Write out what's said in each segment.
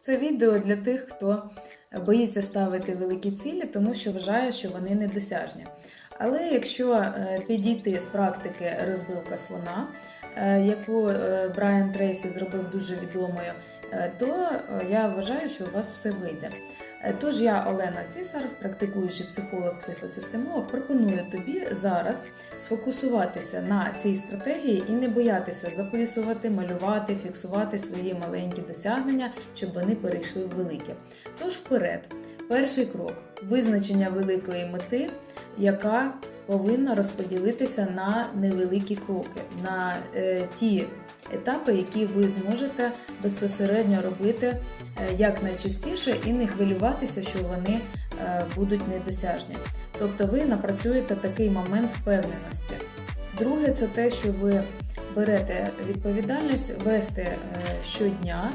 Це відео для тих, хто боїться ставити великі цілі, тому що вважає, що вони недосяжні. Але якщо е, підійти з практики розбивка слона, е, яку е, Брайан Трейсі зробив дуже відомою, то я вважаю, що у вас все вийде. Е, Тож я, Олена Цісар, практикуючий психолог, психосистемолог, пропоную тобі зараз сфокусуватися на цій стратегії і не боятися записувати, малювати, фіксувати свої маленькі досягнення, щоб вони перейшли в велике. Тож вперед, перший крок визначення великої мети, яка повинна розподілитися на невеликі кроки, на е, ті етапи, які ви зможете безпосередньо робити е, якнайчастіше і не хвилюватися, що вони е, будуть недосяжні. Тобто ви напрацюєте такий момент впевненості. Друге, це те, що ви берете відповідальність вести щодня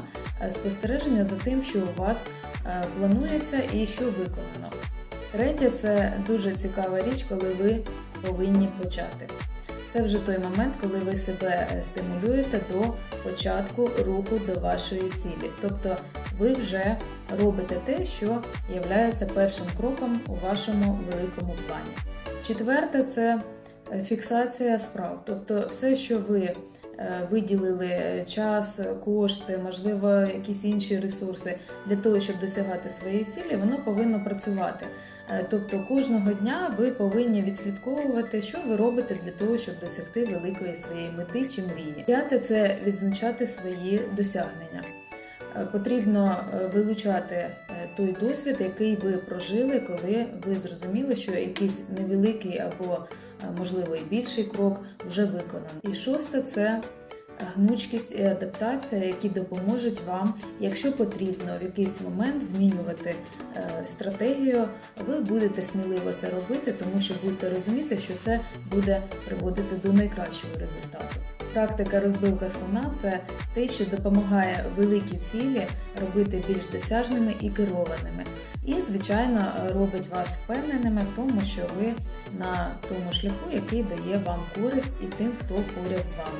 спостереження за тим, що у вас планується і що виконано. Третє це дуже цікава річ, коли ви повинні почати. Це вже той момент, коли ви себе е, стимулюєте до початку руху до вашої цілі. Тобто ви вже робите те, що є першим кроком у вашому великому плані. Четверте це е, фіксація справ. Тобто, все, що ви виділили час, кошти, можливо, якісь інші ресурси для того, щоб досягати своєї цілі, воно повинно працювати. Е, Тобто кожного дня ви повинні відслідковувати, що ви робите для того, щоб досягти великої своєї мети чи мрії. П'яте це відзначати свої досягнення. Е, Потрібно е, вилучати е, той досвід, який ви прожили, коли ви зрозуміли, що якийсь невеликий або можливо і більший крок вже виконаний. І шосте це гнучкість і адаптація, які допоможуть вам, якщо потрібно в якийсь момент змінювати стратегію, ви будете сміливо це робити, тому що будете розуміти, що це буде приводити до найкращого результату. Практика розбивка слона це те, що допомагає великі цілі робити більш досяжними і керованими. І, звичайно, робить вас впевненими в тому, що ви на тому шляху, який дає вам користь і тим, хто поряд з вами.